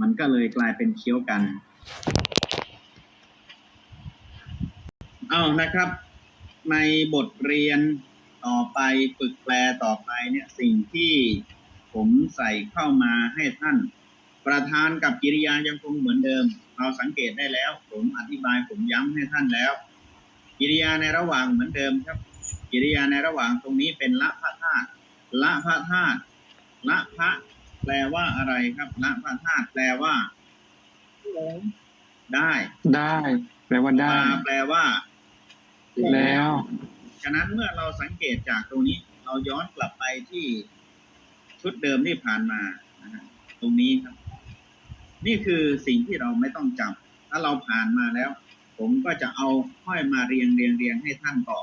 มันก็เลยกลายเป็นเคี้ยวกัน เอานะครับ ในบทเรียนต่อไปฝึกแปลต่อไปเนี่ยสิ่งที่ผมใส่เข้ามาให้ท่าน ประธานกับกิริยายังคงเหมือนเดิม เราสังเกตได้แล้ว ผมอธิบายผมย้ำให้ท่านแล้ว กิริยาในระหว่างเหมือนเดิมครับ กิริยาในระหว่างตรงนี้เป็นละพระธาตุละพระธาตุละพระ แปลว่าอะไรครับละพระธาตุแปลว่า ได้ได้ แปลว่าได้ มาแปลว่า แล้ว ฉะนั้นเมื่อเราสังเกตจากตรงนี้ เราย้อนกลับไปที่ชุดเดิมที่ผ่านมานะฮะตรงนี้ครับ นี่คือสิ่งที่เราไม่ต้องจำถ้าเราผ่านมาแล้ว ผมก็จะเอาค่อยมาเรียงเรียงเรียงให้ท่านต่อ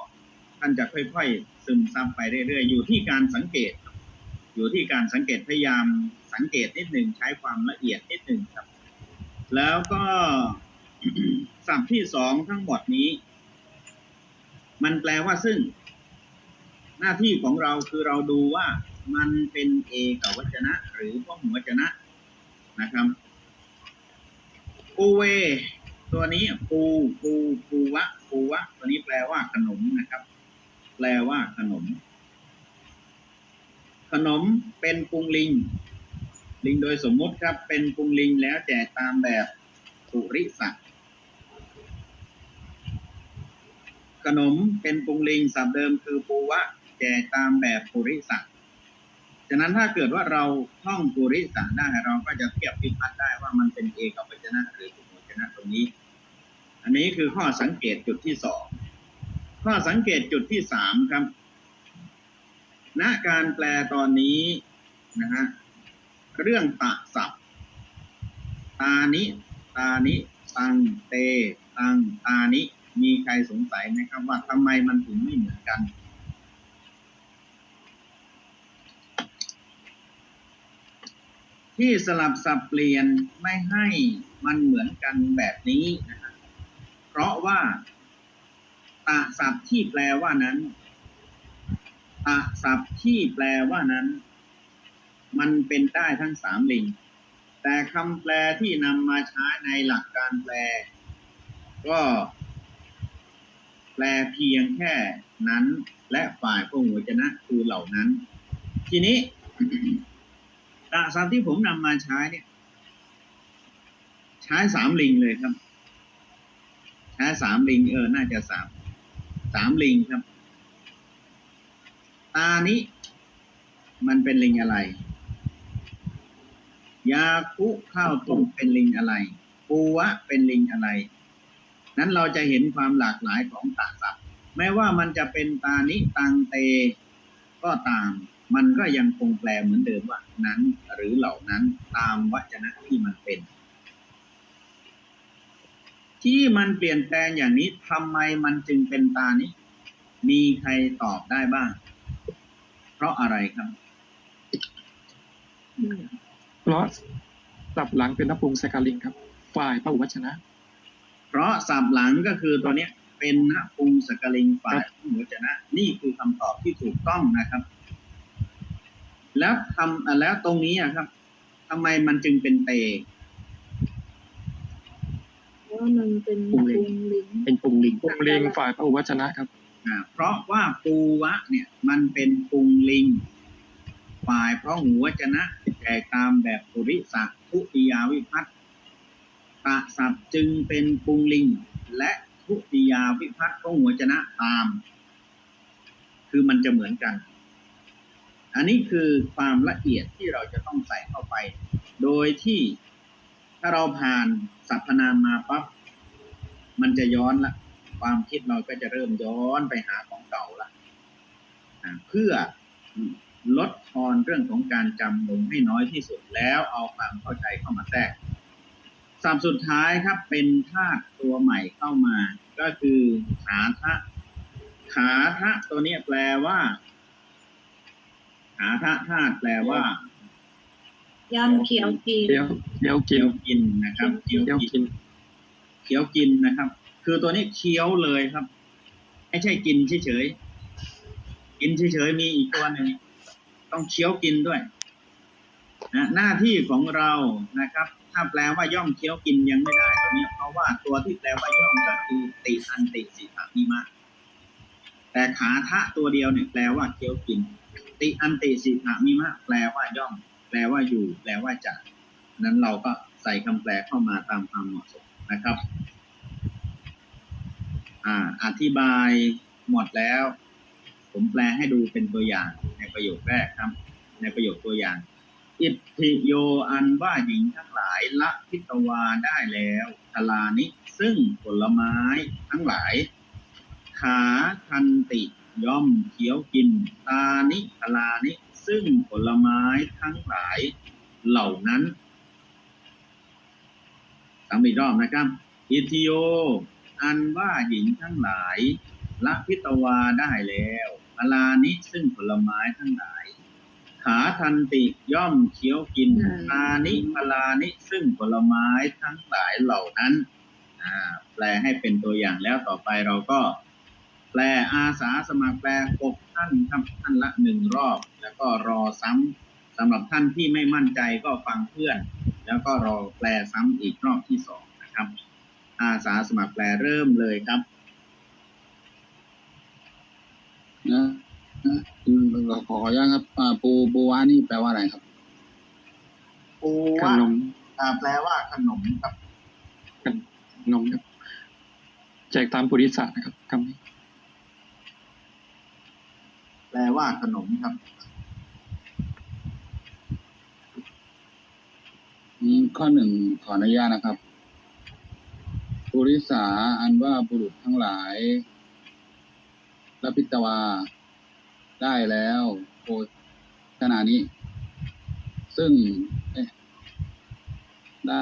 ท่านจะค่อยๆซึมซับไปเรื่อยๆอยู่ที่การสังเกต อยู่ที่การสังเกตพยายามสังเกตนิดหนึ่งใช้ความละเอียดนิดหนึ่งครับ แล้วก็ศัพท์ที่สองทั้งหมดนี้ มันแปลว่าซึ่ง หน้าที่ของเราคือเราดูว่ามันเป็นเอกวัจนะ หรือพหุวจนะนะครับปูเว ตัวนี้ปูปูปูวะปูวะ ตัวนี้แปลว่าขนมนะครับ แปลว่าขนม ขนมเป็นปรุงลิง ลิงโดยสมมุติครับ เป็นปรุงลิงแล้วแจกตามแบบปุริสักขนมเป็นปรุงลิงสับเดิมคือปูวะ แจกตามแบบปุริสักฉะนั้นถ้าเกิดว่าเราท่องปุริสักได้เราก็จะเทียบพิพัฒน์ได้ว่ามันเป็นเอกวจนะหรือปุวจนะตรงนี้ อันนี้คือข้อสังเกตจุดที่สองข้อสังเกตจุดที่สามครับ ณการแปลตอนนี้นะฮะเรื่องตะศัพท์ตานิตานิตังเตตังตานิมีใครสงสัยไหมครับว่าทำไมมันถึงไม่เหมือนกันที่สลับสับเปลี่ยนไม่ให้มันเหมือนกันแบบนี้นะครับเพราะว่าตะศัพท์ที่แปลว่านั้น ตะศัพท์ที่แปลว่านั้น มันเป็นได้ทั้งสามลิง แต่คำแปลที่นำมาใช้ในหลักการแปล ก็แปลเพียงแค่นั้น และฝ่ายพระหัวจนะคือเหล่านั้น ทีนี้ตะศัพท์ที่ผมนำมาใช้เนี่ย ใช้สามลิงเลยครับ ใช้สามลิงเออ น่าจะสามสามลิงครับ ตานี้ มันเป็นลิงอะไร ยาคุข้าวต้มเป็นลิงอะไรปูวะเป็นลิงอะไร นั้นเราจะเห็นความหลากหลายของตาศัพท์แม้ว่ามันจะเป็นตานิตังเต ก็ตาม มันก็ยังคงแปลเหมือนเดิมว่านั้น หรือเหล่านั้นตามวจนะที่มันเป็น ที่มันเปลี่ยนแปลงอย่างนี้ทำไมมันจึงเป็นตานี้ มีใครตอบได้บ้าง ราะอะไรครับ เพราะสับหลังเป็นนปุงสกาลิงครับ ฝ่ายพระอุวจนะ เพราะสับหลังก็คือตัวเนี้ย เป็นนะปุงสกลิงฝ่ายหัวจนะ นี่คือคำตอบที่ถูกต้องนะครับ แล้วทำอะแล้วตรงนี้อะครับทำไมมันจึงเป็นเตเพราะว่ามันเป็นปุปุงงลิลิงงเป็นปุงลิงปุงลิงฝ่ายพระอุวจนะครับอ่า เพราะว่าปูวะเนี่ยมันเป็นปุงลิงฝ่ายเพราะหัวจนะแต่ตามแบบปุริสักทุติยาวิพัตตะสับจึงเป็นปุงลิง และทุติยาวิพัตเพราะหัวจนะตาม คือมันจะเหมือนกัน อันนี้คือความละเอียดที่เราจะต้องใส่เข้าไป โดยที่ถ้าเราผ่านสรรพนามมาปั๊บมันจะย้อนละ ความคิดเราก็จะเริ่มย้อนไปหาของเก่าละอ่าเพื่อลดทอนเรื่องของการจำลงให้น้อยที่สุดแล้วเอาความเข้าใจเข้ามาแทรกสับสุดท้ายครับเป็นธาตุตัวใหม่เข้ามา ก็คือขาทะขาทะตัวเนี้ยแปลว่าขาทะธาตุแปลว่าย่ำเขียวกีเดี๋ยวเดี๋ยวกิเคี้นยวกินนะครับเคี้ยวเดี๋ยวกิกินนเคี้ยวกินนะครับ คือตัวนี้เคี้ยวเลยครับไม่ใช่กินเฉยๆกินเฉยๆมีอีกตัวหนึ่งต้องเคี้ยวกินด้วยนะหน้าที่ของเรานะครับ ถ้าแปลว่าย่อมเคี้ยวกินยังไม่ได้ตัวนี้เพราะว่าตัวที่แปลว่าย่อมก็คือติอันติสิทามิมะแต่ขาทะตัวเดียวเนี่ยแปลว่าเคี้ยวกิน ติอันติสิทามิมะแปลว่าย่อม แปลว่าอยู่ แปลว่าจะนั้นเราก็ใส่คำแปลเข้ามาตามความเหมาะสมนะครับ อ่า อธิบายหมดแล้ว ผมแปลให้ดูเป็นตัวอย่างในประโยคแรกครับ ในประโยคตัวอย่าง อิทธิโยอันว่าหญิงทั้งหลายละพิตวาได้แล้วทลานิซึ่งผลไม้ทั้งหลาย ขาทันติย่อมเคี้ยวกิน ตานิทลานิ ซึ่งผลไม้ทั้งหลายเหล่านั้นซ้ำอีกรอบนะครับอิทธิโย อันว่าหญิงทั้งหลาย ละพิตวาได้แล้วอลานิซึ่งผลไม้ทั้งหลาย ขาทันติย่อมเคี้ยวกินอืมอานิพลานิซึ่งผลไม้ทั้งหลายเหล่านั้นอ่าแปลให้เป็นตัวอย่างแล้วต่อไปเราก็ แปลอาสาสมัครแปลหกท่านครับท่านละหนึ่งรอบ แล้วก็รอซ้ำสำหรับท่านที่ไม่มั่นใจก็ฟังเพื่อน แล้วก็รอแปลซ้ำอีกรอบที่สองนะครับ อาสาสมัครแปลเริ่มเลยครับนะนะอืมขอขออนุญาตครับอ่าปูปูวานี่แปลว่าอะไรครับ ปูขว่านมอ่าแปลว่าขนมครับขนมครับแจกตามปุริสะนะครับคำนี้แปลว่าขนมครับนี่ข้อหนึ่งขออนุญาตนะครับปุ ริสาอันว่าบุรุษทั้งหลายละพิตวา ได้แล้วโภชนานี้ ซึ่งเอ๊ะได้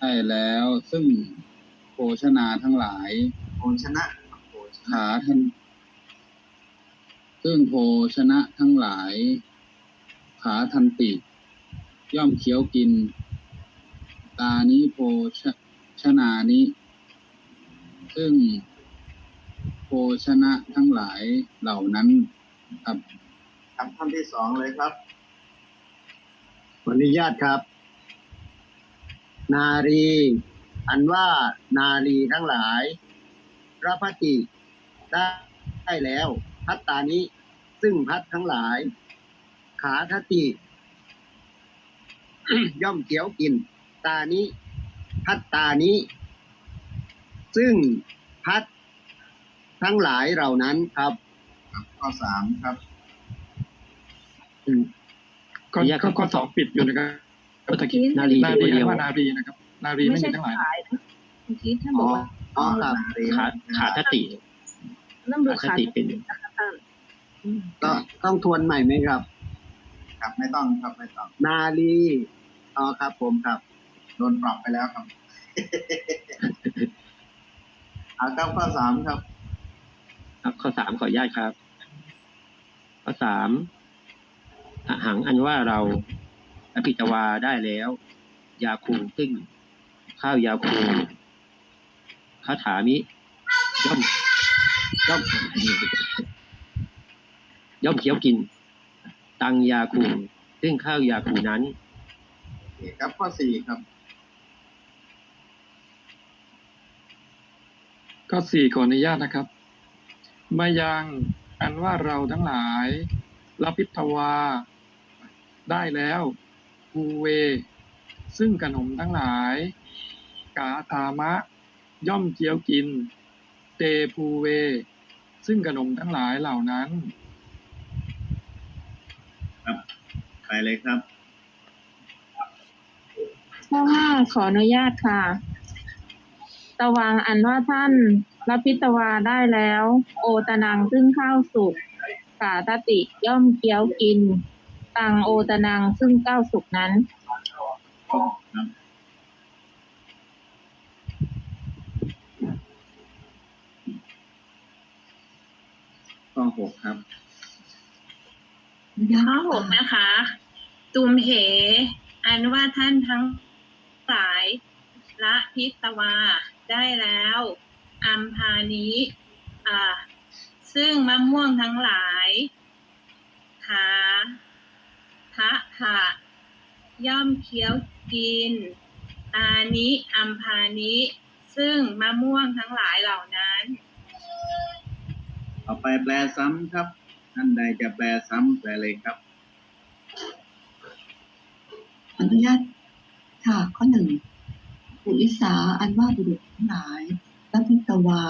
ได้แล้ว ซึ่งโภชนาทั้งหลายโภชนะครับโภชนะขาท่านซึ่งโภชนะทั้งหลาย ขาทันติ ย่อมเคี้ยวกิน ตานี้โภชชนานี้ ซึ่งโภชนะทั้งหลายเหล่านั้นครับครับท่านที่สองเลยครับขออนุญาตครับ นารี อันว่านารีทั้งหลายพระพัติได้ได้แล้ว พัตตานี้ ซึ่งพัดทั้งหลาย ขาทติ ย่อมเขียวกิน ตานี้ พัตตานี้ ซึ่งพัดทั้งหลายเหล่านั้นครับ ครับข้อสามครับก็ก็ข้อสองปิดอยู่นะครับเมื่อกี้นารีนารีอ่านว่านารีนะครับ นารีไม่ไม่ใช่มีทั้งหลาย ขายนะเมื่อกี้ท่านบอกว่าอ๋อครับ ขาขาทติต้องดูขาขาทติเป็น นะคะท่านอืมก็ต้องทวนใหม่ไหมครับ ครับไม่ต้องครับไม่ต้องนาลีอ๋อครับผมครับ โดนปรับไปแล้วครับเอาครับข้อสามครับ ครับข้อสามขออนุญาตครับ ข้อสามอหังอันว่าเราอภิตวาได้แล้ว ยาคูซึ่ง ข้าวยาคูคาถามิย่อมย่อมย่อมเคี้ยวกิน ตังยาคูซึ่งข้าวยาคูนั้นโอเคครับข้อสี่ครับ ก็สี่ขออนุญาตนะครับมายังอันว่าเราทั้งหลายรับพิทวา ได้แล้วภูเว ซึ่งขนมทั้งหลาย กาตามะ ย่อมเคี้ยวกิน เตภูเว ซึ่งขนมทั้งหลายเหล่านั้น ครับไปเลยครับข้อห้าขออนุญาตค่ะ ตะวางอันว่าท่านรับพิตวาได้แล้ว โอตะนังซึ่งข้าวสุกกาตติย่อมเคี้ยวกิน ตังโอตะนังซึ่งข้าวสุกนั้นครับข้อหกครับ ข้อหกนะคะ ตุมเห อันว่าท่านทั้งหลายละพิตวา ได้แล้วอัมพานี้อ่าซึ่งมะม่วงทั้งหลายขาทะทะย่อมเคี้ยวกิน ตานิอัมพานิ ซึ่งมะม่วงทั้งหลายเหล่านั้นต่อไปแปลซ้ำครับ ท่านใดจะแปลซ้ำแปลเลยครับขออนุญาตค่ะข้อหนึ่ง ปุริสาอันว่าบุรุษทั้งหลายรัพิตวา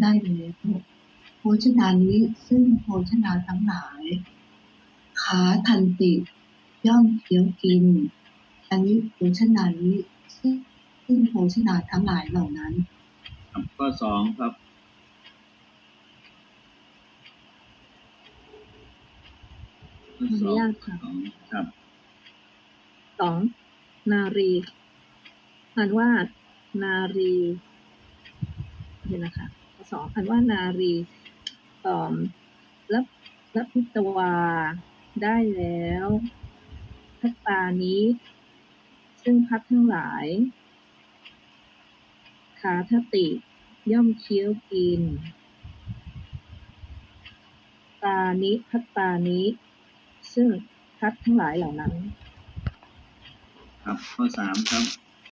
ได้แล้วโภชนานี้ซึ่งโภชนาทั้งหลาย ขาทันติ ย่อมเคี้ยวกิน อันนี้โภชนานี้ซึ่งซึ่งโภชนาทั้งหลายเหล่านั้นครับข้อสองครับข้อสองอนุญาตค่ะสองครับส องนารีอันว่านารีนี่นะคะสองอันว่านารีสองรับรับพิตวาได้แล้วพัตตานี้ ซึ่งพัดทั้งหลาย ขาทติย่อมเคี้ยวกิน ตานิพัตตานี้ ซึ่งพัดทั้งหลายเหล่านั้น ครับข้อสามครับ